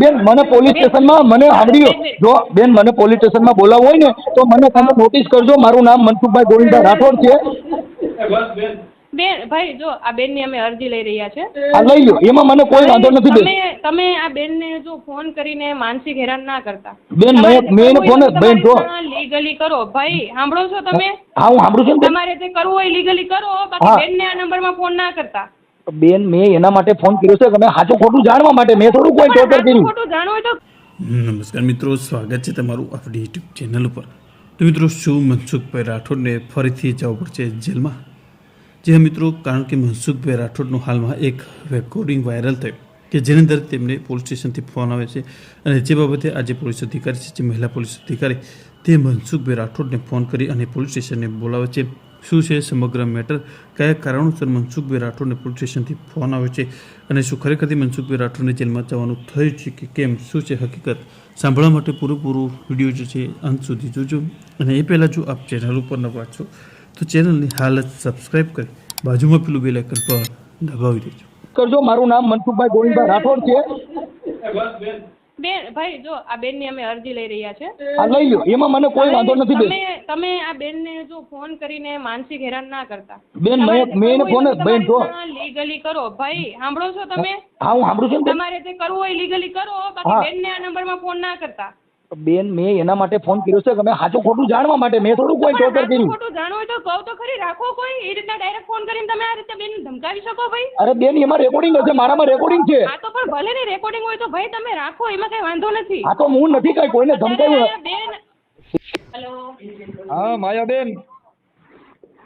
બેન મને પોલીસ સ્ટેશનમાં મને સાંભળ્યો જો બેન મને પોલીસ સ્ટેશનમાં બોલાવવું હોય ને તો મને તમે નોટિસ કરજો. મારું નામ મનસુખભાઈ ગોવિંદભાઈ રાઠોડ છે. બેન ભાઈ જો આ બેનની અમે અરજી લઈ રહ્યા છે. આ લઈ લો એમાં મને કોઈ વાંધો નથી બેન. તમે તમે આ બેનને જો ફોન કરીને માનસિક હેરાન ના કરતા. બેન, મેં- મેં ફોન બેન, જો. લીગલી કરો. ભાઈ સાંભળો છો તમે? હા હું સાંભળું છું તમારે જે કરવું હોય લીગલી કરો બાકી ને બેનને આ નંબરમાં ફોન ના કરતા. બેન મેં એના માટે ફોન કર્યો છે કે મેં સાચું ખોટું જાણવા માટે મેં થોડું કોઈ ટોર્ચર કર્યું. નમસ્કાર મિત્રો સ્વાગત છે તમારું આપણી યુટ્યુબ ચેનલ ઉપર. તો મિત્રો શું મનસુખભાઈ રાઠોડને ફરીથી જવું પડશે જેલમાં? જે હા મિત્રો કારણ કે મનસુખભાઈ રાઠોડનું હાલમાં એક રેકોર્ડિંગ વાયરલ થયું કે જેની અંદર તેમને પોલીસ સ્ટેશનથી ફોન આવે છે. અને જે બાબતે આજે પોલીસ અધિકારી છે જે મહિલા પોલીસ અધિકારી તે મનસુખભાઈ રાઠોડને ફોન કરી અને પોલીસ સ્ટેશનને બોલાવે છે. શું છે સમગ્ર મેટર? કયા કારણોસર મનસુખભાઈ રાઠોડને પોલીસ સ્ટેશનથી ફોન આવે છે? અને શું ખરેખરથી મનસુખભાઈ રાઠોડને જેલમાં જવાનું થયું છે કે કેમ? શું છે હકીકત? સાંભળવા માટે પૂરેપૂરું વીડિયો જે છે, અંત સુધી જોજો. અને એ પહેલાં જો આપ ચેનલ ઉપર નવા છો, તો ચેનલની હાલ જ સબસ્ક્રાઈબ કરી બાજુમાં પેલું બેલ આઇકન પર દબાવી દેજો. કરજો. મારું નામ મનસુખભાઈ ગોવિંદભાઈ રાઠોડ છે. બેન ભાઈ જો આ બેનની અમે અરજી લઈ રહ્યા છે. આ લઈ લો એમાં મને કોઈ વાંધો નથી બેન. તમે તમે આ બેનને જો ફોન કરીને માનસિક હેરાન ના કરતા. બેન મેં મેં ફોન બેન જો. લીગલી કરો. ભાઈ સાંભળો છો તમે? હા હું સાંભળું છું તમારે જે કરવું હોય લીગલી કરો. બાકી બેનને આ નંબરમાં ફોન ના કરતા. બેન મેં એના માટે ફોન કર્યો છે કે મેં સાચું ખોટું જાણવા માટે મેં થોડું કોઈ ટોર્ચર કર્યું. ખોટું જાણવું હોય તો કહો તો ખરી રાખો કોઈ એ રીતના ડાયરેક્ટ ફોન કરીને તમે આ રીતે બેન ધમકાવી શકો ભાઈ? અરે બેન એમાં રેકોર્ડિંગ હશે મારામાં રેકોર્ડિંગ છે. આ તો પણ ભલે ને રેકોર્ડિંગ હોય તો ભાઈ તમે રાખો એમાં કઈ વાંધો નથી. આ તો હું નથી કઈ કોઈને ધમકાવ્યું. બેન હેલો હા માયાબેન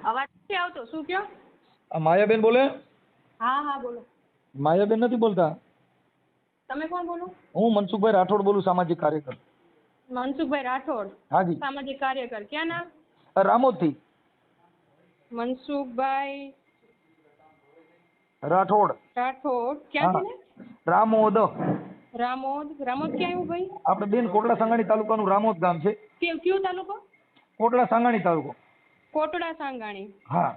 અવાજ નથી આવતો શું કયો? આ માયાબેન બોલે? હા હા બોલો. માયાબેન નથી બોલતા? તમે કોણ બોલો? હું મનસુખભાઈ રાઠોડ બોલું સામાજિક કાર્યકર. મનસુખભાઈ રાઠોડ હાજી. સામાજિક કાર્યકર. ક્યાં નામ? રામોદથી મનસુખભાઈ રાઠોડ. રાઠોડ. ક્યાં રામોદ. રામોદ. રામોદ ક્યાં આવ્યું ભાઈ? આપણે બેન કોટડા સાંગાણી તાલુકાનું રામોદ ગામ છે. કેવું કયું તાલુકો? કોટડા સાંગાણી તાલુકો. કોટડા સાંગાણી. હા.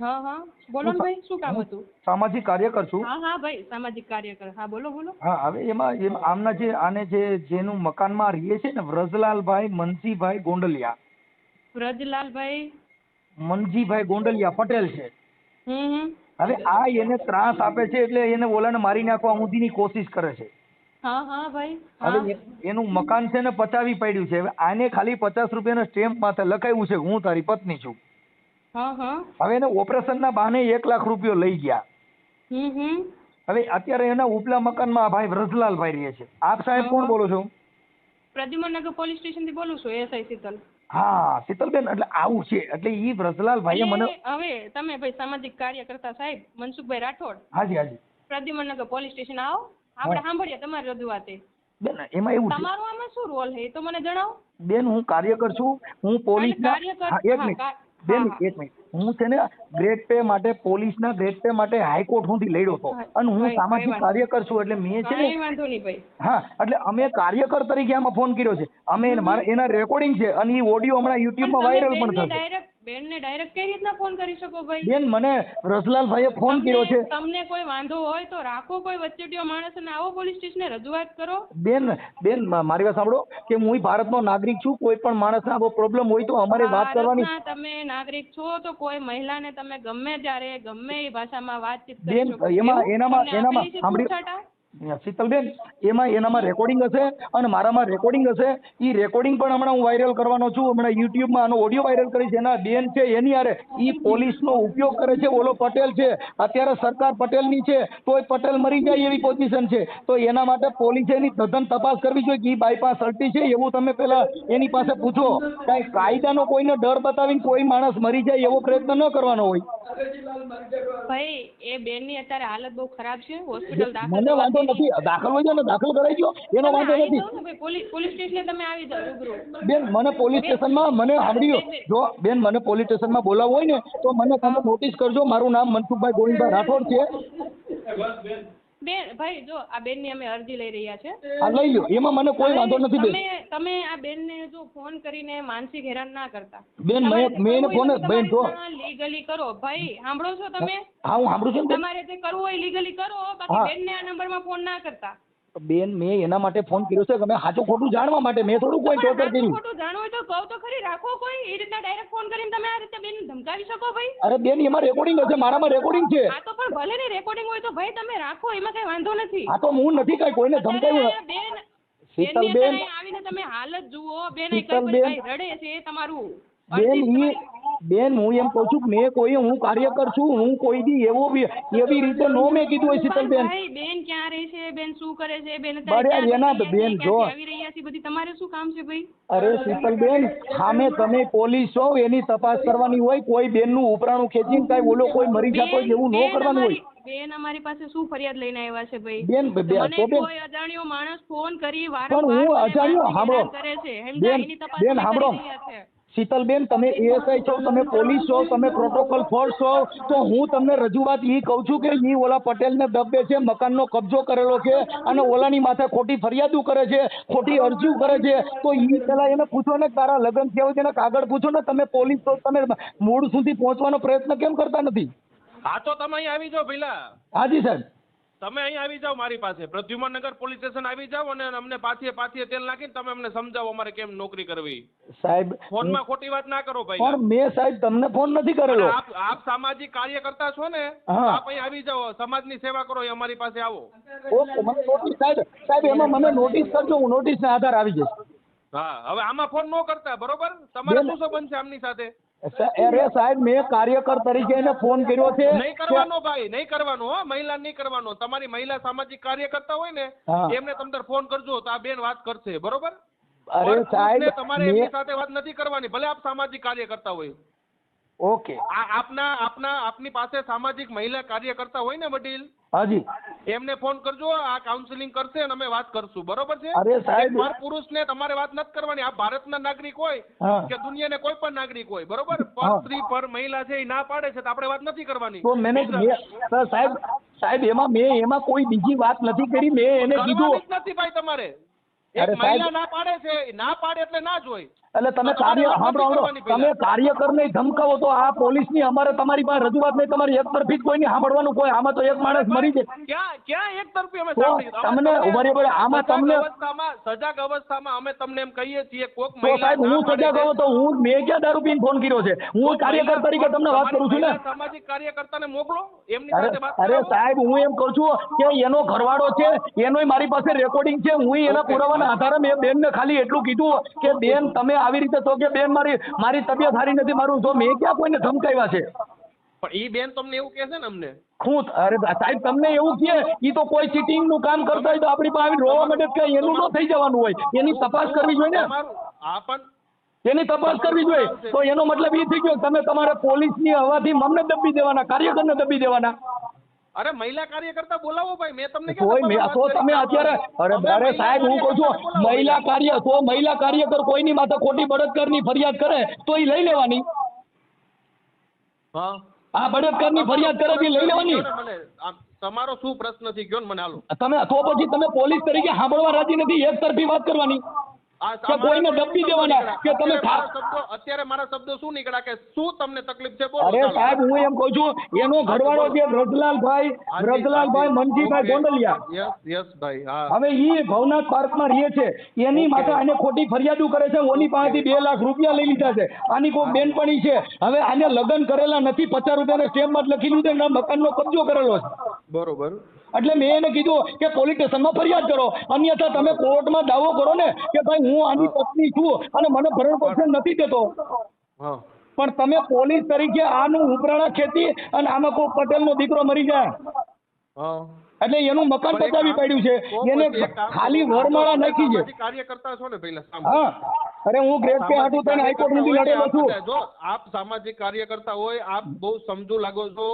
હા હા. બોલો ને ભાઈ શું કામ હતું? સામાજિક કાર્યકર છું. હા હા ભાઈ સામાજિક કાર્યકર. હા બોલો બોલો. હા હવે એમાં આમના જે આને જે જેનું મકાનમાં રહીએ છે ને વ્રજલાલભાઈ મનસીભાઈ ગોંડલિયા. વ્રજલાલભાઈ? મનજીભાઈ ગોંડલિયા પટેલ છે. હવે આ એને ત્રાસ આપે છે એટલે એને ઓલાને મારી નાખવા સુધીની કોશિશ કરે છે. હા હા ભાઈ હવે એનું મકાન છે ને પચાવી પડ્યું છે. હવે આને ખાલી પચાસ રૂપિયાના સ્ટેમ્પ માથે લખાયું છે. હું તારી પત્ની છું. હવે એને ઓપરેશનના બહાને એક લાખ રૂપિયો લઈ ગયા. હવે અત્યારે એના ઉપલા મકાનમાં આ ભાઈ વ્રજલાલભાઈ રહે છે. આપ સાહેબ કોણ બોલો છો? પ્રદ્યુમનગર પોલીસ સ્ટેશનથી બોલું છું એસઆઈ શીતલ. હા શીતલબેન એટલે આવું છે. એટલે ઈ વ્રજલાલભાઈએ મને હવે તમે ભાઈ સામાજિક કાર્યકર્તા સાહેબ મનસુખભાઈ રાઠોડ. હાજી હાજી. પ્રદ્યુમનગર પોલીસ સ્ટેશન આવો. આપણે સાંભળીએ તમારી રજૂઆતે. બેન એમાં એવું તમારો આમાં શું રોલ છે એ તો મને જણાવો. બેન હું કાર્યકર છું. હું પોલીસ કાર્યકર- એક મિનિટ. બેન હા, હા. એક મિનિટ. હું છે ને ગ્રેડ પે માટે પોલીસના ગ્રેડ પે માટે હાઈકોર્ટ સુધી લડ્યો હતો. અને હું સામાજિક કાર્યકર છું એટલે મેં છે ને હા એટલે અમે કાર્યકર તરીકે આમાં ફોન કર્યો છે. અમે મારા એના રેકોર્ડિંગ છે અને એ ઓડિયો હમણાં યુટ્યુબમાં વાયરલ પણ થશે. બેનને ડાયરેક્ટ કઈ રીતના ફોન કરી શકો ભાઈ? બેન મને રસલાલભાઈએ ફોન કર્યો છે. તમને કોઈ વાંધો હોય તો રાખો કોઈ વચ્ચેટીયો માણસ અને આવો પોલીસ સ્ટેશને રજૂઆત કરો. બેન બેન મારી વાત સાંભળો કે હું ભારતનો નાગરિક છું કોઈ પણ માણસને આવો પ્રોબ્લેમ હોય તો અમારે વાત કરવાની. તમે નાગરિક છો તો કોઈ મહિલાને તમે ગમે ત્યારે ગમે એ ભાષામાં વાતચીત કરી બેન, એમાં- એનામાં- એનામાં સાંભળી-? શીતલબેન એમાં એનામાં રેકોર્ડિંગ હશે અને મારામાં રેકોર્ડિંગ હશે. એ રેકોર્ડિંગ પણ હમણાં હું વાયરલ કરવાનો છું. હમણાં યુટ્યુબમાં આનો ઓડિયો વાયરલ કરીશ એના બેન છે એની આરે એ પોલીસનો ઉપયોગ કરે છે. ઓલો પટેલ છે. અત્યારે સરકાર પટેલની છે. તોય પટેલ મરી જાય એવી પોઝિશન છે. તો એના માટે પોલીસે એની તદ્દન તપાસ કરવી જોઈએ કે એ બાયપાસ અલ્ટી છે. એવું તમે પેલા એની પાસે પૂછો. કાંઈ કાયદાનો કોઈને ડર બતાવીને કોઈ માણસ મરી જાય એવો પ્રયત્ન ન કરવાનો હોય. ભાઈ એ બેનની અત્યારે હાલત બહુ ખરાબ છે. હોસ્પિટલ દાખલ વાંધો નથી. દાખલ હોય છે ને દાખલ કરાઈ ગયો. એનો વાંધો નથી. પોલીસ પોલીસ સ્ટેશને તમે આવી જાઓ રૂબરૂ. બેન મને પોલીસ સ્ટેશનમાં મને સાંભળ્યો. જો બેન મને પોલીસ સ્ટેશનમાં બોલાવવું હોય ને તો મને તમે નોટિસ કરજો. મારું નામ મનસુખભાઈ ગોવિંદભાઈ રાઠોડ છે. બેન ભાઈ જો આ બેનની અમે અરજી લઈ રહ્યા છે. આ લઈ લ્યો એમાં મને કોઈ વાંધો નથી બેન. તમે તમે આ બેનને જો ફોન કરીને માનસિક હેરાન ના કરતા. બેન મેં મેં એને ફોન બેન જો. લીગલી કરો. ભાઈ સાંભળો છો તમે? હા હું સાંભળું છું તમારે જે કરવું હોય લીગલી કરો. બાકી બેનને આ નંબરમાં ફોન ના કરતા. બેન મેં એના માટે ફોન કર્યો છે કે મેં સાચું ખોટું જાણવા માટે મેં થોડું કોઈ ટોર્ચર કર્યું. ખોટું જાણવું હોય તો કહો તો ખરી રાખો કોઈ એ રીતના ડાયરેક્ટ ફોન કરીને તમે આ રીતે બેન ધમકાવી શકો ભાઈ? અરે બેન એમાં રેકોર્ડિંગ હશે મારામાં રેકોર્ડિંગ છે. આ તો પણ ભલે ને રેકોર્ડિંગ હોય તો ભાઈ તમે રાખો એમાં કઈ વાંધો નથી. હા તો હું નથી કઈ કોઈને ધમકાવ્યું. બેન શીતલ બેન આવીને તમે હાલત જુઓ બેન અહીં કઈ રડે છે એ તમારું. બેન બેન હું એમ કહું છું કે મેં કોઈ હું કાર્યકર છું હું કોઈ દી એવો એવી રીતે નો મેં કીધું હોય શીતલબેન બેન. ક્યાં રહે છે? બેન શું કરે છે? બેન ક્યાં એના બેન જો. આવી રહ્યા છે? બધી તમારે શું કામ છે ભાઈ? અરે શીતલબેન સામે તમે પોલીસ છો એની તપાસ કરવાની હોય કોઈ બેનનું ઉપરાણું ખેંચીને કાંઈ ઓલો કોઈ મરી જતો એવું નો કરવાનું હોય. બેન અમારી પાસે શું ફરિયાદ લઈને આવ્યા છે ભાઈ? બેન મને કોઈ અજાણ્યો માણસ ફોન કરી પણ વારંવાર હું અજાણ્યો સાંભળો કરે છે. બેન બેન સાંભળો છે. શીતલબેન તમે એએસઆઈ છો તમે પોલીસ છો તમે પ્રોટોકોલ ફોર્સ છો તો હું તમને રજૂઆત એ કહું છું કે ઈ ઓલા પટેલને દબે છે મકાનનો કબજો કરેલો છે અને ઓલાની માથે ખોટી ફરિયાદો કરે છે ખોટી અરજીઓ કરે છે તો એ પેલા એને પૂછો ને તારા લગ્ન થયા હોય તેના કાગળ પૂછો ને તમે પોલીસ છો તમે મૂળ સુધી પહોંચવાનો પ્રયત્ન કેમ કરતા નથી? હા તો તમે અહીં આવી જાઓ પેલા હાજી સાહેબ. તમે અહીં આવી જાઓ મારી પાસે. પ્રદ્યુમનનગર પોલીસ સ્ટેશન આવી જાઓ અને અમને પાથીએ પાથીએ તેલ નાખીને તમે અમને સમજાવો અમારે કેમ નોકરી કરવી. સાહેબ ફોનમાં ખોટી વાત ના કરો ભાઈ. પણ મેં સાહેબ તમને ફોન નથી કરેલો આપ આપ સામાજિક કાર્યકર્તા છો ને આપ અહીં આવી જાઓ. સમાજની સેવા કરો એ અમારી પાસે આવો. ઓકે મને નોટિસ સાહેબ સાહેબ એમાં મને નોટિસ કરજો હું નોટિસના આધાર આવી જઈશ. હા હવે આમાં ફોન ન કરતા બરોબર? તમારે શું સંબંધ છે આમની સાથે? અરે સાહેબ મેં કાર્યકર તરીકે એને ફોન કર્યો છે. નહીં કરવાનો ભાઈ નહીં કરવાનો હો. મહિલા નહીં કરવાનો. તમારી મહિલા સામાજિક કાર્યકર્તા હોય ને એમને તમને ફોન કરજો તો આ બેન વાત કરશે. બરોબર? અરે સાહેબ તમારે એમની સાથે વાત નથી કરવાની ભલે આપ સામાજિક કાર્ય કરતા હોય. ઓકે આ આપના આપના આપની પાસે સામાજિક મહિલા કાર્યકર્તા હોય ને વડીલ? હાજી. એમને ફોન કરજો આ કાઉન્સિલિંગ કરશે અને અમે વાત કરશું. બરોબર છે? અરે સાહેબ. પર પુરુષને તમારે વાત નથી કરવાની. આ ભારતના નાગરિક હોય કે દુનિયાને કોઈ પણ નાગરિક હોય બરોબર? પર સ્ત્રી પર મહિલા છે એ ના પાડે છે તો આપણે વાત નથી કરવાની. તો મેને સાહેબ સાહેબ એમાં મેં એમાં કોઈ બીજી વાત નથી કરી. મેં એને કીધું નથી ભાઈ તમારે. એક મહિલા ના પાડે છે ના પાડે એટલે ના જ હોય. એટલે તમે કાર્ય સાંભળો. તમે કાર્યકરને ધમકાવો તો આ પોલીસની અમારે તમારી પાસે રજૂઆત નહીં તમારી એક તરફી જ કોઈ નહીં સાંભળવાનું કોઈ. આમાં તો એક માણસ મરી જાય. તમને રહો, આમાં તમને- સજાગ અવસ્થામાં અમે તમને એમ કહીએ છીએ કોક તો સાહેબ હું સજાગ. કહું તો હું મેં ક્યાં દારૂ પીને ફોન કર્યો છે? હું કાર્યકર તરીકે તમને વાત કરું છું ને? સામાજિક કાર્યકર્તાને મોકલો એમની અરે સાથે વાત અરે સાહેબ હું એમ કહું છું કે એનો ઘરવાળો છે એનોય મારી પાસે રેકોર્ડિંગ છે હું એના પુરાવાના આધારે મેં બેનને ખાલી એટલું કીધું કે બેન તમે આવી રીતે તો કે બેન મારી મારી તબિયત સારી નથી મારું તો મેં ક્યાં કોઈને ધમકાવ્યા છે? પણ ઈ બેન તમને એવું કહે છે ને અમને? ખુદ અરે સાહેબ તમને એવું કહે ઈ તો કોઈ ચીટિંગનું કામ કરતા હોય તો આપણી પાસે આવીને રોવા માટે કઈ એનું ન થઈ જવાનું હોય. એની તપાસ કરવી જોઈએ ને? આ પણ એની તપાસ કરવી જોઈએ. તો એનો મતલબ એ થઈ ગયો તમે તમારે પોલીસની હવાથી મમને દબી દેવાના કાર્યકરને દબી દેવાના. અરે મહિલા કાર્યકર્તા બોલાવો ભાઈ મેં તમને તો તમે અત્યારે અરે અરે સાહેબ હું કહું છું મહિલા કાર્ય તો મહિલા કાર્યકર કોઈની માથે ખોટી બળાત્કારની ફરિયાદ કરે તો એ લઈ લેવાની. હા. આ બળાત્કારની ફરિયાદ કરે તો લઈ લેવાની. તમારો શું પ્રશ્ન છે? ગયો મને હાલો. તમે તો પછી તમે પોલીસ તરીકે સાંભળવા રાજી નથી એક તરફી વાત કરવાની. કે કોઈને દબી દેવાના, કે તમે અત્યારે મારા શબ્દો અત્યારે મારા શબ્દો શું નીકળ્યા કે શું તમને તકલીફ છે? બોલો અરે સાહેબ હું એમ કહું છું એનો ઘરવાળો છે રજલાલભાઈ રજલાલભાઈ મનજીભાઈ ગોંડલિયા. યસ યસ ભાઈ હા. હવે ઈ ભવનાથ પાર્કમાં રહે છે. એની. માથે આને ખોટી ફરિયાદો કરે છે. ઓની પાસેથી બે લાખ રૂપિયા લઈ લીધા છે. આની કોઈ બેનપણી છે. હવે આને લગ્ન કરેલા નથી. પચાસ રૂપિયાના સ્ટેમ્પ લખી લીધું મકાન મકાનનો કબજો કરેલો છે. બરોબર. એટલે મેં એને કીધું કે પોલીસ સ્ટેશનમાં ફરિયાદ કરો. અન્યથા તમે કોર્ટમાં દાવો કરો ને કે ભાઈ હું આની પત્ની છું અને મને ભરણ પોષણ નથી દેતો. પણ તમે પોલીસ તરીકે આનું ઉપરાણા ખેતી અને આમાં કોઈ પટેલનો દીકરો મરી જાય. એટલે એનું મકાન પણ પાડ્યું છે. એને ખાલી. વરમાળા નાખી છે. કાર્યકર્તા છો ને પહેલા હા. અરે હું ગ્રેડ કે હાટું તને હાઈકોર્ટ સુધી લડેલો છું. આપ સામાજિક કાર્યકર્તા હોય આપ બહુ સમજુ લાગો છો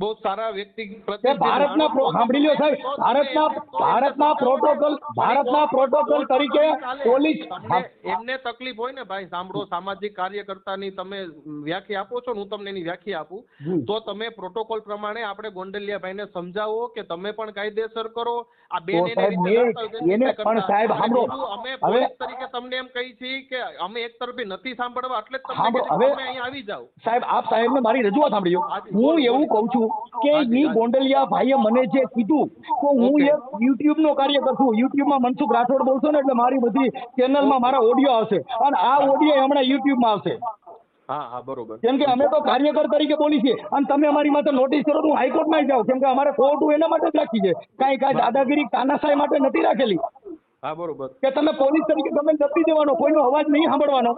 બહુ સારા વ્યક્તિ ભારતના સાંભળી લો સાહેબ ભારતના ભારતના પ્રોટોકોલ ભારતના પ્રોટોકોલ તરીકે પોલીસ એમને તકલીફ હોય ને ભાઈ સાંભળો સામાજિક કાર્યકર્તાની તમે વ્યાખ્યા આપો છો ને હું તમને એની વ્યાખ્યા આપું. તો તમે પ્રોટોકોલ પ્રમાણે આપણે ગોંડલિયાભાઈને સમજાવો કે તમે પણ કાયદેસર કરો. આ બે બેન એને પણ સાહેબ સાંભળો. અમે હવે- પોલીસ તરીકે તમને એમ કહી છીએ કે અમે એક તરફી નથી સાંભળવા એટલે જ તમે અહીંયા આવી જાઓ. સાહેબ આપ સાહેબને મારી રજૂઆત સાંભળ્યો હું એવું કહું છું કે ની ગોંડલિયા ભાઈએ મને જે કીધું તો હું એક યુટ્યુબ નો કાર્યકર છું યુટ્યુબમાં મનસુખ રાઠોડ બોલશો ને એટલે મારી બધી ચેનલમાં મારા ઓડિયો આવશે. અને આ ઓડિયો હમણાં યુટ્યુબમાં આવશે. હા હા બરોબર. કેમ કે અમે તો કાર્યકર તરીકે બોલી છીએ. અને તમે અમારી માથે નોટિસ કરો હું હાઈકોર્ટમાં જાઉં. કેમ કે અમારે કોર્ટ એના માટે જ રાખી છે. કાંઈ કાંઈ દાદાગીરી તાનાશાહી માટે નથી રાખેલી. હા બરોબર. કે તમે પોલીસ તરીકે તમે દબી દેવાનો કોઈનો અવાજ નહીં સાંભળવાનો.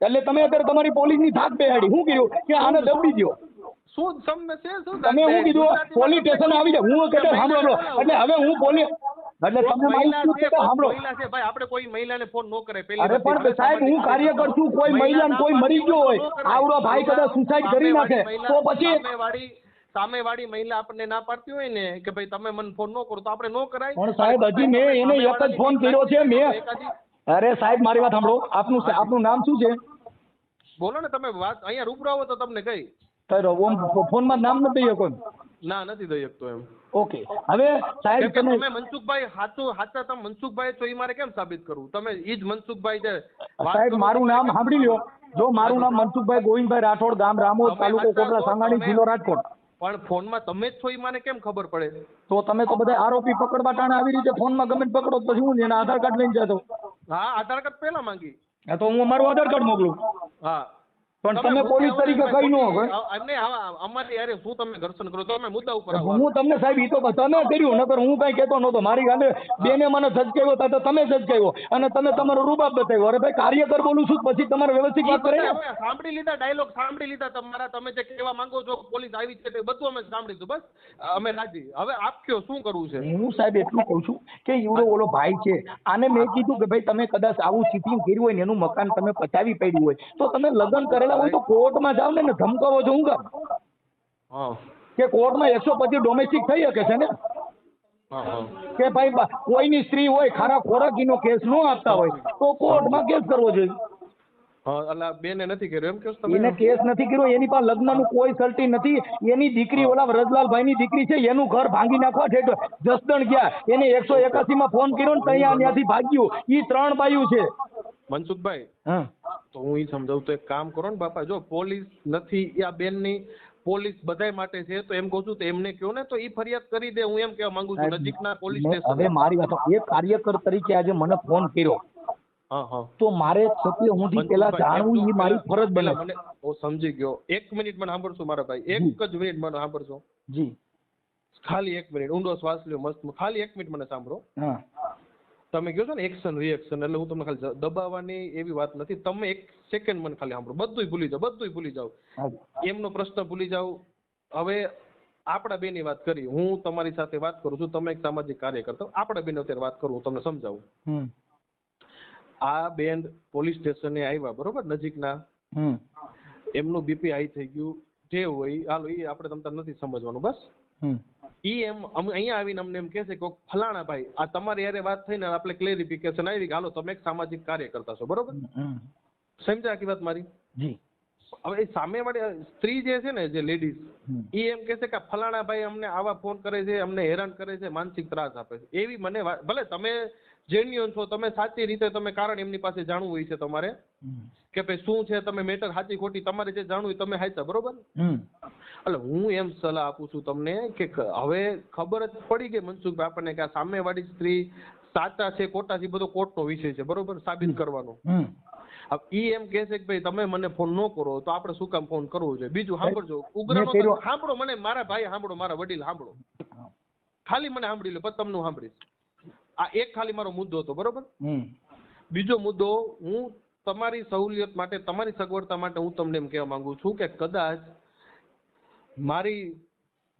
એટલે તમે અત્યારે તમારી પોલીસની થાક બેહાડી. શું કર્યું કે આને દબી દો શું તમને છે? શું તમે હું કીધું પોલીસ સ્ટેશન આવી જાય હું કહેતો સાંભળો એટલે હવે હું પોલીસ એટલે તમને મારી છે સાંભળો. મહિલા છે ભાઈ આપણે કોઈ મહિલાને ફોન ન કરે પહેલી અરે પણ સાહેબ હું કાર્યકર છું કોઈ મહિલાને કોઈ મરી ગયો હોય આવડો ભાઈ કદાચ સુસાઇડ કરી નાખે તો પછી સામેવાળી મહિલા આપણને ના પાડતી હોય ને કે ભાઈ તમે મને ફોન ન કરો તો આપણે ન કરાય. પણ સાહેબ હજી મેં એને એક જ ફોન કર્યો છે મેં અરે સાહેબ મારી વાત સાંભળો. આપનું આપનું નામ શું છે? બોલો ને તમે વાત અહીંયા રૂબરૂ આવો તો તમને કઈ સર ઓમ ફોનમાં નામ નથી કોઈ? ના નથી દઈ શકતો એમ. ઓકે. હવે સાહેબ તમે તમે મનસુખભાઈ સાચું સાચા તમે મનસુખભાઈ છો એ મારે કેમ સાબિત કરવું? તમે ઈ જ મનસુખભાઈ છે. સાહેબ મારું નામ સાંભળી લ્યો. જો મારું નામ મનસુખભાઈ ગોવિંદભાઈ રાઠોડ ગામ રામોદ તાલુકો કોટડા સાંગાણી જિલ્લો રાજકોટ. પણ ફોનમાં તમે જ છો એ મને કેમ ખબર પડે? તો તમે તો બધા આરોપી પકડવા ટાણે આવી રીતે ફોનમાં ગમે પકડો તો પછી હું એના આધાર કાર્ડ લઈને જતો? હા આધાર કાર્ડ પહેલા માંગી. હા તો હું મારું આધાર કાર્ડ મોકલું. હા. પણ તમે પોલીસ તરીકે કઈ ન હોય. અમારી યારે શું તમે ઘર્ષણ કરો તમે મુદ્દા ઉપર હું તમને સાહેબ ઈ તો તમે કર્યું નકર હું કઈ કહેતો નહોતો. મારી ગાલે બેને મને સજકાવ્યો તા તો તમે સજકાવ્યો અને તમે તમારો રૂબાબ બતાવ્યો. અરે ભાઈ કાર્યકર બોલું છું પછી તમારે વ્યવસ્થિત વાત કરે સાંભળી લીધા ડાયલોગ સાંભળી લીધા. તમારા તમે જે કહેવા માંગો છો પોલીસ આવી છે તે બધું અમે સાંભળીશું. બસ અમે રાજી. હવે આપ કયો શું કરવું છે? હું સાહેબ એટલું કહું છું કે ઈવડો ઓલો ભાઈ છે. આને મેં કીધું કે ભાઈ તમે કદાચ આવું સિટિંગ કર્યું હોય ને એનું મકાન તમે પચાવી પડ્યું હોય. તો તમે લગ્ન કરેલા હોય તો કોર્ટમાં જાઓ ને ને ધમકાવો છો હું કામ? કે કોર્ટમાં એકસો પચીસ ડોમેસ્ટિક થઈ શકે છે ને? કે ભાઈ કોઈની સ્ત્રી હોય ખારા ખોરાકીનો કેસ ન આપતા હોય તો કોર્ટમાં કેસ કરવો જોઈએ. એટલે બેને નથી કર્યો એમ કહો તમે? એને કેસ નથી કર્યો એની પાસે લગ્નનું કોઈ સર્ટી નથી. એની દીકરી ઓલા વ્રજલાલભાઈની દીકરી છે એનું ઘર ભાંગી નાખવા ઠેઠ જસદણ ગયા. એને એકસો એકાસી માં ફોન કર્યો ને ત્યાં ત્યાંથી ભાગ્યું. ઈ ત્રણ બાયું છે. મનસુખભાઈ હા. તો હું એ સમજાવું તો એક કામ કરો ને બાપા જો પોલીસ નથી એ આ બેનની પોલીસ બધાય માટે છે તો એમ કહું છું તો એમને કહો ને તો એ ફરિયાદ કરી દે હું એમ કહેવા માંગુ છું. નજીકના પોલીસ સ્ટેશન. હવે મારી વાત. એક કાર્યકર તરીકે આજે મને ફોન કર્યો. તો મારે છતે હું પેલા જાણવું એ મારી ફરજ બને. મને હું સમજી ગયો. એક મિનિટ મને સાંભળશો મારા ભાઈ. એક જ મિનિટ મને સાંભળશો. જી. ખાલી એક મિનિટ. ઊંડો શ્વાસ લ્યો મસ્ત. ખાલી એક મિનિટ મને સાંભળો. હા. તમે કહો છો ને એક્શન રિએક્શન એટલે હું તમને ખાલી દબાવવાની એવી વાત નથી. તમે એક સેકન્ડ મને ખાલી સાંભળો. બધુંય ભૂલી જાઓ બધુંય ભૂલી જાઓ. એમનો પ્રશ્ન ભૂલી જાઓ. હવે આપણા બેની વાત કરી. હું તમારી સાથે વાત કરું છું. તમે એક સામાજિક કાર્યકર્તા. આપણા બેન અત્યારે વાત કરું હું તમને સમજાવું. આ બેન પોલીસ સ્ટેશને આવ્યા બરોબર? નજીકના. એમનું બીપી હાઈ થઈ ગયું. જે હોય હાલો એ આપણે તમને નથી સમજવાનું. બસ. ઈ એમ અમે અહીંયા આવીને અમને એમ કહે છે કે ફલાણા ભાઈ આ તમારી યારે વાત થઈને આપણે ક્લેરિફિકેશન આવી કે હાલો તમે એક સામાજિક કાર્યકર્તા છો બરોબર? સમજ્યા આખી વાત મારી? જી. હવે એ સામેવાળી સ્ત્રી જે છે ને જે લેડીઝ એ એમ કહે છે કે ફલાણા ભાઈ અમને આવા ફોન કરે છે અમને હેરાન કરે છે માનસિક ત્રાસ આપે છે. એવી મને ભલે તમે જેન્યુઅન છો તમે સાચી રીતે તમે કારણ એમની પાસે જાણવું હોય છે તમારે કે ભાઈ શું છે તમે મેટર સાચી ખોટી તમારે જે જાણવું હોય તમે હાચા બરોબર? એટલે હું એમ સલાહ આપું છું તમને કે હવે ખબર જ પડી ગઈ મનસુખભાઈ આપણને કે આ સામેવાળી સ્ત્રી સાચા છે ખોટા છે બધો કોર્ટનો વિષય છે બરોબર? સાબિત કરવાનો. ઈ એમ કહે છે કે ભાઈ તમે મને ફોન ન કરો તો આપણે શું કામ ફોન કરવો જોઈએ? બીજું સાંભળજો. તો સાંભળો મને મારા ભાઈ સાંભળો મારા વડીલ સાંભળો. ખાલી મને સાંભળી લો પછી તમને સાંભળીશ. આ એક ખાલી મારો મુદ્દો હતો બરોબર? બીજો મુદ્દો હું તમારી સહુલિયત માટે તમારી સગવડતા માટે હું તમને એમ કહેવા માંગુ છું કે કદાચ મારી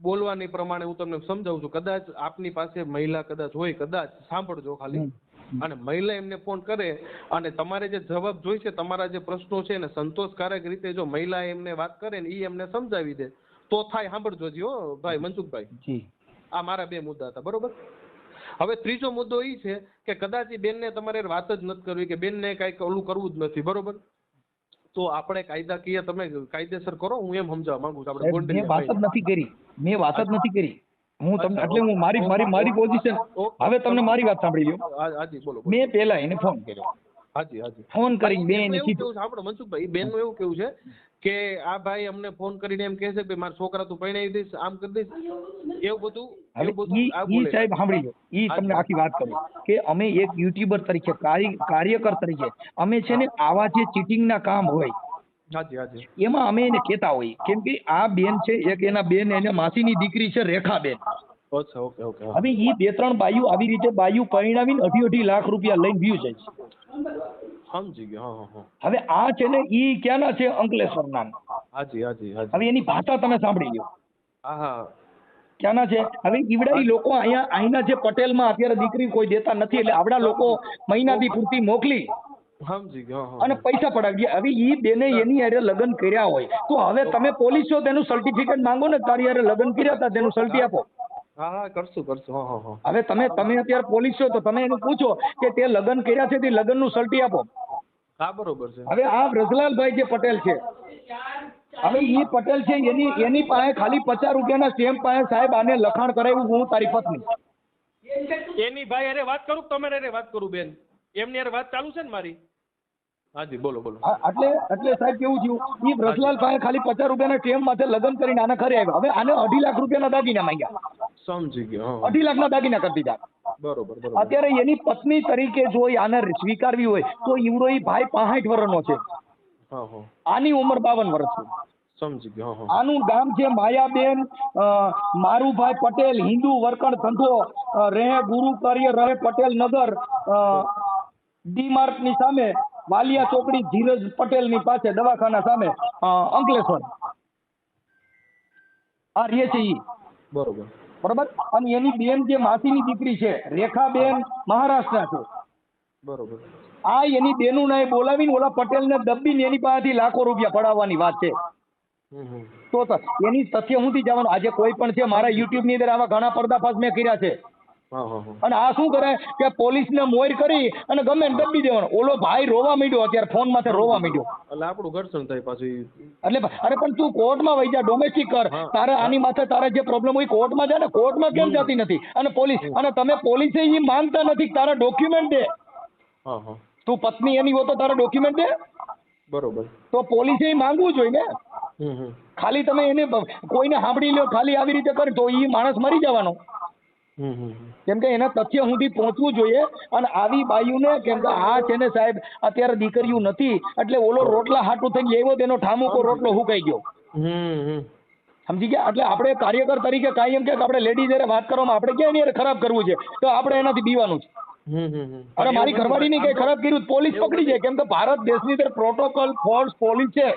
બોલવાની પ્રમાણે હું તમને સમજાવું છું. કદાચ આપની પાસે મહિલા કદાચ હોય કદાચ સાંભળજો ખાલી. અને મહિલા એમને ફોન કરે અને તમારે જે જવાબ જોઈશે તમારા જે પ્રશ્નો છે એને સંતોષકારક રીતે જો મહિલા એમને વાત કરે ને એ એમને સમજાવી દે તો થાય. સાંભળજો જી હો ભાઈ મનસુખભાઈ. જી. આ મારા બે મુદ્દા હતા બરોબર? હવે ત્રીજો મુદ્દો એ છે કે કદાચ ઈ બેનને તમારે વાત જ નથી કરવી કે બેનને કાંઈક ઓલું કરવું જ નથી બરોબર? તો આપણે કાયદાકીય તમે કાયદેસર કરો હું એમ સમજાવવા માંગુ છું. આપણે મેં વાત જ નથી કરી. મેં વાત જ નથી કરી. હું તમને એટલે હું મારી મારી મારી પોઝિશન હવે તમને મારી વાત સાંભળી લ્યો. હાજી બોલો બોલો. મેં પહેલા એને ફોન કર્યો. હાજી હાજી. ફોન કરીને બે એને કીધું. સાંભળો મનસુખભાઈ બેનનું એવું કેવું છે કે આ ભાઈ અમને ફોન કરીને એમ કહે છે કે મારા છોકરા તું પરણાવી દઈશ આમ કરી દઈશ. એવું બધું હવે બધું ઈ ઈ સાહેબ સાંભળી લો ઈ તમને આખી વાત કરું. કે અમે એક યુટ્યુબર તરીકે કાર્યકર તરીકે અમે છે ને આવા જે ચીટિંગના કામ હોય એમાં અમે એને કહેતા હોઈએ. કેમ કે આ બેન છે એક એના બેન એને માસીની દીકરી છે રેખાબેન. હવે એ બે ત્રણ બાયું આવી રીતે બાયું પરિણામીને અઢી અઢી લાખ રૂપિયા લઈને વ્યૂ જાય છે. સમજી ગયો હા હા હા. હવે આ છે ને ઈ ક્યાંના છે? હાજી હાજી હાજી. હવે એની ભાષા તમે સાંભળી લો હા હા. ક્યાંના છે? હવે ઈવડા લોકો અહીંયા અહીંના જે પટેલમાં અત્યારે દીકરી કોઈ દેતા નથી એટલે આવડા લોકો મહિનાથી પૂરતી મોકલી. અને પૈસા પડાવી દે હવે ઈ બેને એની હારે લગ્ન કર્યા હોય. તો હવે તમે પોલીસ છો તેનું સર્ટિફિકેટ માંગો ને તારી હારે લગ્ન કર્યા હતા તેનું સર્ટી આપો. હા હા કરશું કરશું. હા હા હા. હવે તમે તમે અત્યારે પોલીસ છો તો તમે એને પૂછો કે તે લગ્ન કર્યા છે તે લગ્નનું સર્ટી આપો. હા બરોબર છે. હવે આ વ્રજલાલભાઈ જે પટેલ છે હવે ઈ પટેલ છે એની એની પાસે ખાલી પચાસ રૂપિયાના સ્ટેમ્પ પાસે સાહેબ આને લખાણ કરાવ્યું હું તારી પત્ની. એની ભાઈ અરે વાત કરું તમે તમારે અરે વાત કરું બેન? એમની અરે વાત ચાલુ છે ને મારી? હાજી બોલો બોલો. એટલે એટલે સાહેબ કેવું થયું? એ બ્રજલાલ ભાઈ ખાલી પચાસ રૂપિયાના ટેમ માથે લગ્ન કરીને આને ખરે આવ્યા. હવે આને અઢી લાખ રૂપિયાના દાગીના માંગ્યા. સમજી ગયો અઢી લાખના દાગીના કરી દીધા. બરોબર બરોબર. અત્યારે એની પત્ની તરીકે જો આને સ્વીકારવી હોય તો ઈવડો ભાઈ પાંસઠ વર્ષનો છે. આની ઉંમર બાવન વર્ષ છે. સમજી ગયો આનું ગામ છે માયાબેન મારુભાઈ પટેલ હિન્દુ વર્કણ ધંધો રહે ગુરુ કાર્ય રહે પટેલ નગર ડી માર્ટની સામે. વાલિયા ચોકડી ધીરજ પટેલની પાસે દવાખાના સામે અંકલેશ્વર. આ રહે છે ઈ. બરોબર. બરોબર? અને એની બેન જે માસીની દીકરી છે રેખાબેન મહારાષ્ટ્રના છે. બરોબર. આ એની બેનું નાય બોલાવીને ઓલા પટેલને દબીને એની પાસેથી લાખો રૂપિયા પડાવવાની વાત છે. તો એની તથ્ય હુંથી જવાનું. આજે કોઈ પણ છે મારા યુટ્યુબની અંદર આવા ઘણા પર્દાફાશ મેં કર્યા છે. હા હા હા અને આ શું કરે કે પોલીસને મોર કરી અને ગમે દબી દેવાનો. ઓલો ભાઈ રોવા માંડ્યો અત્યારે ફોન માથે રોવા માંડ્યો. એટલે આપણું ઘર્ષણ થાય પાછું એટલે અરે પણ તું કોર્ટમાં વહી જા ડોમેસ્ટિક કર. તારે આની માથે તારે જે પ્રોબ્લેમ હોય કોર્ટમાં જા ને કોર્ટમાં કેમ જતી નથી? અને પોલીસ અને તમે પોલીસે એ માંગતા નથી તારા ડોક્યુમેન્ટ દે. તું પત્ની એની હો તો તારા ડોક્યુમેન્ટ દે. બરોબર. તો પોલીસે માંગવું જોઈએ ને. ખાલી તમે એને કોઈને સાંભળી લો ખાલી આવી રીતે કરે તો ઈ માણસ મરી જવાનો. કેમ કે એના તથ્ય સુધી પહોંચવું જોઈએ અને આવી બાયુને કેમ કે આ છે ને સાહેબ અત્યારે દીકરીઓ નથી એટલે ઓલો રોટલા હાટું થઈને આવ્યો તેનો ઠામુકો રોટલો હુકાઈ ગયો સમજી ગયા? એટલે આપણે કાર્યકર તરીકે કાયમ કે આપણે લેડીઝ જયારે વાત કરવામાં આપણે ક્યાં એની ખરાબ કરવું છે. તો આપણે એનાથી બીવાનું છે. અને મારી એવું ઘરવાળીની. કઈ ખરાબ કર્યું પોલીસ પકડી છે. કેમ કે ભારત દેશની અંદર પ્રોટોકોલ ફોર્સ પોલીસ છે.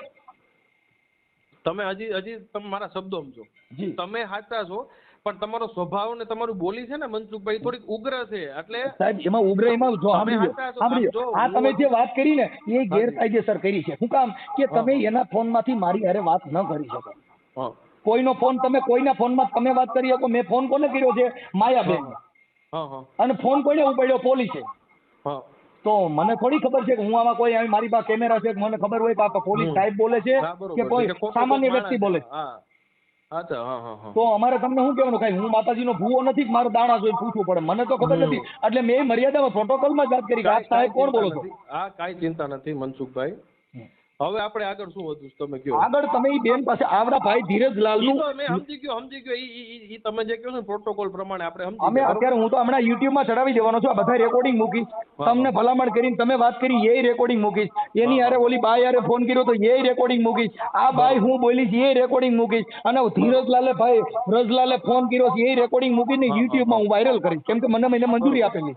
તમે હજી હજી તમે મારા શબ્દો સમજો. તમે સાચા છો. પણ તમારો સ્વભાવ ને તમારું બોલી છે ને મનસુખભાઈ થોડીક ઉગ્ર છે એટલે સાહેબ એમાં ઉગ્ર એમાં જો તમે સાંભળી લો, હતા તો સાંભળી લો. સમજો, આ તમે જે વાત કરી ને એ ગેરકાયદેસર કરી છે. શું કામ કે તમે એના ફોનમાંથી મારી હારે વાત ન કરી શકો. કોઈનો ફોન તમે કોઈના ફોનમાં તમે વાત કરી શકો. મેં ફોન કોને કર્યો છે? માયાબેન. હા હા અને ફોન કોઈને ઉપાડ્યો? પોલીસે. તો મને થોડી ખબર છે કે હું આમાં કોઈ મારી પાસે કેમેરા છે મને ખબર હોય કે આ પોલીસ સાહેબ બોલે છે કે કોઈ સામાન્ય વ્યક્તિ બોલે છે. તો અમારે તમને શું કહેવાનું? કઈ હું માતાજીનો ભૂવો નથી મારો દાણા જોઈને પૂછવું પડે? મને તો ખબર નથી. એટલે મેં મર્યાદામાં પ્રોટોકોલમાં જ વાત કરી કે આપ સાહેબ કોણ બોલો છો? હા કાંઈ ચિંતા નથી મનસુખભાઈ. હવે આપણે આગળ શું હતું તમે કહો. આગળ તમે ઈ બેન પાસે આવડા ભાઈ ધીરજલાલનું તો સમજી ગયો સમજી ગયો. ઈ- ઈ તમે જે કહો છો ને પ્રોટોકોલ પ્રમાણે આપણે સમજી અમે અત્યારે હું તો હમણાં યુટ્યુબમાં ચડાવી દેવાનો છું આ બધા રેકોર્ડિંગ મૂકીશ. તમને ભલામણ કરીને તમે વાત કરી એ રેકોર્ડિંગ મૂકીશ. એની યારે ઓલી બાઈ યારે ફોન કર્યો તો એ રેકોર્ડિંગ મૂકીશ. આ બાઈ હું બોલીશ એ રેકોર્ડિંગ મૂકીશ. અને ધીરજલાલે ભાઈ રજલાલે ફોન કર્યો છે એ રેકોર્ડિંગ મૂકીને માં હું વાયરલ કરીશ. કેમ કે મને મને મંજૂરી આપેલી.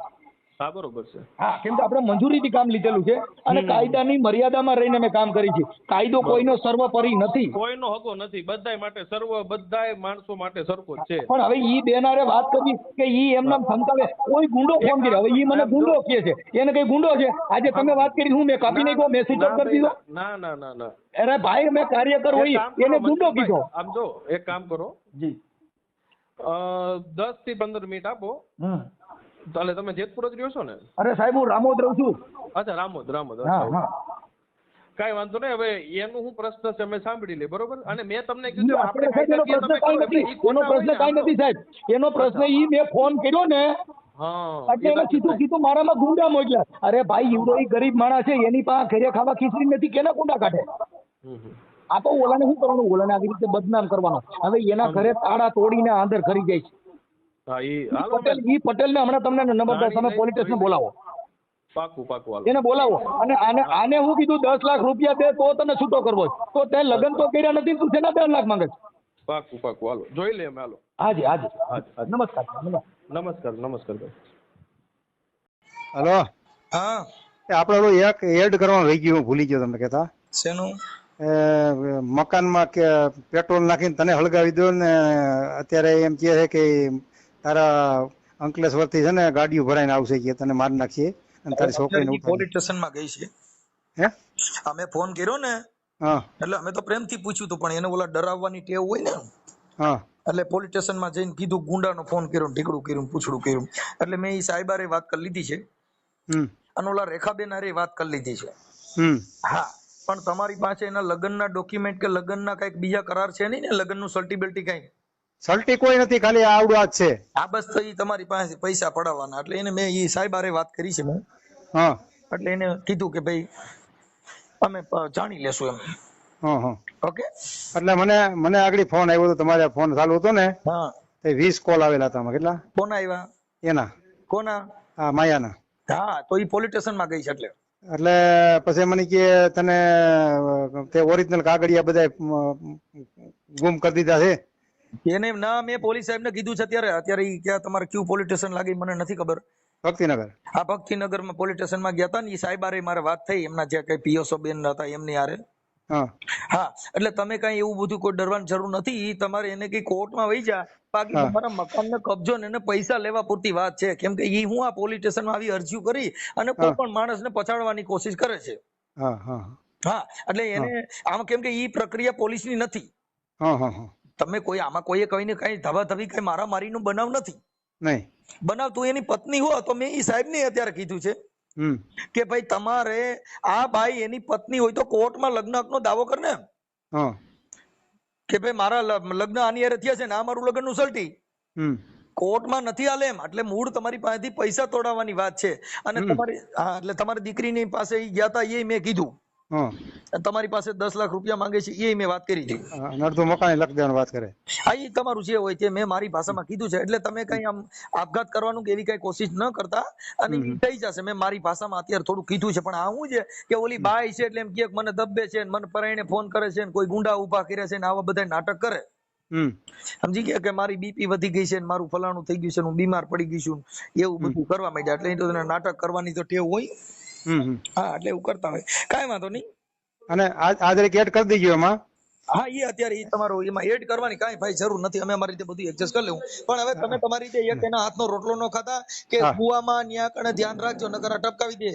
હા બરોબર છે. હા કેમ કે આપણે મંજૂરીથી કામ લીધેલું છે અને કાયદાની મર્યાદામાં રહીને અમે કામ કરી છે. કાયદો કોઈનો સર્વોપરી નથી. કોઈનો હગો નથી. બધાય માટે સર્વ બધાય માણસો માટે સરખો છે. પણ હવે ઈ બેનારે વાત કરી કે ઈ એમને ધમકાવે કોઈ ગુંડો ફોન કરે હવે ઈ મને ગુંડો કહે છે. એને કઈ ગુંડો છે? આજે તમે વાત કરી હું મેં કાપી નાખ્યો મેં સ્વિચ કરી દીધો? ના ના ના ના અરે ભાઈ અમે કાર્યકર હોય એને ગુંડો કીધો. આમ જો એક કામ કરો. જી. દસથી પંદર મિનિટ આપો. તાલે તમે જેતપુર જ રહ્યો છો ને? અરે સાહેબ હું રામોદ રહું છું. અચ્છા રામોદ રામોદ હા હા. કાંઈ વાંધો નહીં હવે એનું હું પ્રશ્ન છે મેં સાંભળી લે બરોબર? અને મેં તમને કીધું આપણે એનો પ્રશ્ન તમે કાંઈ નથી. એટલે એનો પ્રશ્ન હોય નથી સાહેબ. એનો પ્રશ્ન ઈ મેં ફોન કર્યો ને હા એટલે એને સીધું કીધું મારામાં ગુંડા મોકલ્યા. અરે ભાઈ ઈવડો ઈ ગરીબ માણસ છે એની પાસે ઘરે ખાવા ખીચડી નથી કેના ગુંડા કાઢે. આ તો ઓલાને શું કરવાનું? ઓલાને આવી રીતે બદનામ કરવાનો. હવે એના ઘરે તાળા તોડીને આંદર કરી જાય છે. હા ઈ ઈ હાલો પટેલ ને. હમણાં તમને નંબર દસ તમે પોલીસ સ્ટેશન બોલાવો. પાકું પાકું એને બોલાવો. અને આને આને હું કીધું દસ લાખ રૂપિયા દે તો તને છૂટો કરવો તો તે લગ્ન તો કર્યા નથી તું તેના દસ લાખ માંગે છે? પાકું પાકું હાલો. જોઈ લે અમે હાલો. હાજી હાજી. નમસ્કાર નમસ્કાર. નમસ્કાર નમસ્કાર હા. એ આપણે ઓલું એક એડ કરવાનું રહી ગયું ભૂલી ગયો તમને કહેતા. શેનું? મકાનમાં કે પેટ્રોલ નાખીને તને હળગાવી દો ને અત્યારે એમ કહે છે કે તારા અંકલેશ્વરથી છે ને ગાડીઓ ભરાઈને આવશે કે તને મારી નાખીએ અને તારી છોકરીને પોલીસ સ્ટેશન સ્ટેશનમાં ગઈ છે. હે? અમે ફોન કર્યો ને હા. એટલે અમે તો પ્રેમથી પૂછ્યું હતું પણ એને ઓલા ડરાવવાની ટેવ હોય ને હા. એટલે પોલીસ સ્ટેશનમાં જઈને કીધું ગુંડાનો ફોન કર્યો ને ઢીકડું કર્યું ને પૂછડું કર્યું. એટલે મેં એ સાહેબારે વાત કરી લીધી છે. હમ. અને ઓલા રેખાબેન હારે વાત કરી લીધી છે. હમ. હા. પણ તમારી પાસે એના લગ્નના ડોક્યુમેન્ટ કે લગ્નના કંઈક બીજા કરાર છે નહીં ને લગ્નનું સર્ટિબિલિટી કઈ સલટી કોઈ નથી ખાલી આવડું આ છે. આ બસ તો ઈ તમારી પાસે પૈસા પડાવવાના. એટલે એને મેં ઈ સાહેબારે વાત કરી છે મેં. હા. એટલે એને કીધું કે ભાઈ અમે જાણી લેશું એમ. હા હા. ઓકે? એટલે મને મને આગળ ફોન આવ્યો તો તમારે ફોન ચાલુ હતો ને? હા. તે વીસ કોલ આવેલા હતા કેટલા? કોના આવ્યા? એના. કોના? આ માયાના. હા તો ઈ પોલીસમાં ગઈ છે એટલે. એટલે પછી મને કે તને તે ઓરિજિનલ કાગળિયા બધા ગુમ કરી દીધા છે. એને ના મેં પોલીસ સાહેબ ને કીધું છે અત્યારે. અત્યારે ઈ ક્યાં તમારે ક્યુ પોલીસ સ્ટેશન લાગી મને નથી ખબર. ભક્તિનગર? આ ભક્તિનગરમાં પોલીસ સ્ટેશનમાં ગયા હતા ને એ સાહેબ મારે વાત થઈ. એમના જે કઈ પીઓસો બેન હતા એમની આરે હા. હા એટલે તમે કઈ એવું બધું કોઈ ડરવાની જરૂર નથી. તમારે એને કઈ કોર્ટમાં વહી જા. બાકી તમારા મકાન ને કબજો ને એને પૈસા લેવા પૂરતી વાત છે. કેમ કે ઈ હું આ પોલીસ સ્ટેશનમાં આવી અરજીઓ કરી અને કોઈ પણ માણસ ને પછાડવાની કોશિશ કરે છે. હા હા. હા એટલે એને આમ કેમ કે ઈ પ્રક્રિયા પોલીસની નથી. હા હા હા. તમે કોઈ આમાં કોઈએ કહીને કઈ ધબાધબી કઈ મારામારીનું બનાવ નથી. નહીં. બનાવ તું એની પત્ની હો તો મેં ઈ સાહેબને અત્યારે કીધું છે કે ભાઈ તમારે આ ભાઈ એની પત્ની હોય તો કોર્ટમાં લગ્ન હકનો દાવો કર ને કે ભાઈ મારા લગ્ન આની હારે થયા છે ને આ મારું લગ્નનું સલટી હમ. કોર્ટમાં નથી આલે એમ એટલે મૂળ તમારી પાસેથી પૈસા તોડાવવાની વાત છે. અને. તમારી હા એટલે તમારી દીકરીની પાસે ગયા હતા એ મેં કીધું. તમારી પાસે દસ લાખ રૂપિયા માંગે છે એ મેં વાત કરી હતી અડધું મકાન લખ દેવાની વાત કરે. હા એ તમારું જે હોય તે મેં મારી ભાષામાં કીધું છે એટલે તમે કઈ આમ આપઘાત કરવાનું કે એવી કઈ કોશિશ ન કરતા અને થઈ જશે. મેં મારી ભાષામાં અત્યારે થોડું કીધું છે પણ આ હું છે કે ઓલી બાઈ છે એટલે એમ કે મને દબ્બે છે મને પરાયણે ફોન કરે છે ને કોઈ ગુંડા ઊભા કરે છે ને આવા બધા નાટક કરે. હમ. સમજી ગયા કે મારી બીપી વધી ગઈ છે ને મારું ફલાણું થઈ ગયું છે હું બીમાર પડી ગઈ છું એવું બધું કરવા માંડ્યા. એટલે નાટક કરવાની તો ટેવ હોય. હા એટલે એવું કરતા હોય. કાંઈ વાંધો નહીં. અને આ આ એડ કરી દેજો એમાં. હા એ અત્યારે એ તમારો એમાં એડ કરવાની કાંઈ ભાઈ જરૂર નથી. અમે અમારી રીતે બધું એડજસ્ટ કરી લેવું. પણ હવે તમે તમારી રીતે એક એના હાથનો રોટલો ન ખાતા કે કુવામાં ન્યા કણે ધ્યાન રાખજો નકર અટકાવી દે.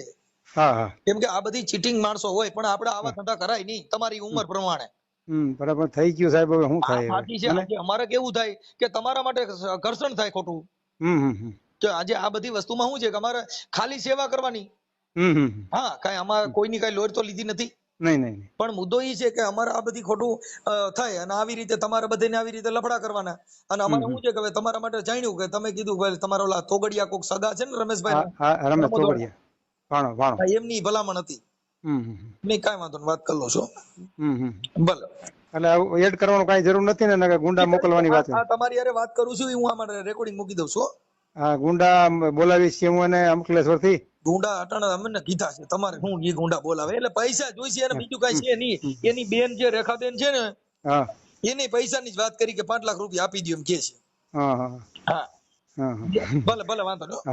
હા હા. કેમ કે આ બધી ચીટિંગ માણસો હોય પણ આપણે આવા ધંધા કરાય નહીં. તમારી ઉંમર પ્રમાણે. હમ બરાબર. થઈ ગયું સાહેબ હવે શું થાય? અમારે કેવું થાય કે તમારા માટે ઘર્ષણ થાય ખોટું. હમ હમ આજે આ બધી વસ્તુમાં શું છે કે અમારે ખાલી સેવા કરવાની. હા કાંઈ આમાં કોઈની કાંઈ લોર તો લીધી નથી. નહીં નહીં પણ મુદ્દો એ છે કે અમારે આ બધી ખોટું થાય અને આવી રીતે તમારે બધાને આવી રીતે લફડા કરવાના. અને અમારે શું છે કે તમારા માટે જાણ્યું કે તમે કીધું ભાઈ તમારો ઓલા તોગડિયા કોક સગા છે ને રમેશભાઈ રમેશ તોગડિયા એમની ભલામણ હતી. નહીં. કાંઈ વાંધો વાત કરી લો છો. ભલે. એટલે એડ કરવાનું કાંઈ જરૂર નથી ને ગુંડા મોકલવાની વાત તમારી યારે વાત કરું છું હું આમાં રેકોર્ડિંગ મૂકી દઉં છું હા. ગુંડા બોલાવીશ હું એને અમકલેશ્વરથી ગુંડા અટાણા અમને કીધા છે. તમારે શું એ ગુંડા બોલાવે? એટલે પૈસા જોઈશે અને બીજું કઈ છે નહીં. એની બેન જે રેખાબેન છે ને એને એને પૈસાની જ વાત કરી કે પાંચ લાખ રૂપિયા આપી દો એમ કે છે. હા ભલે ભલે વાંધો નહીં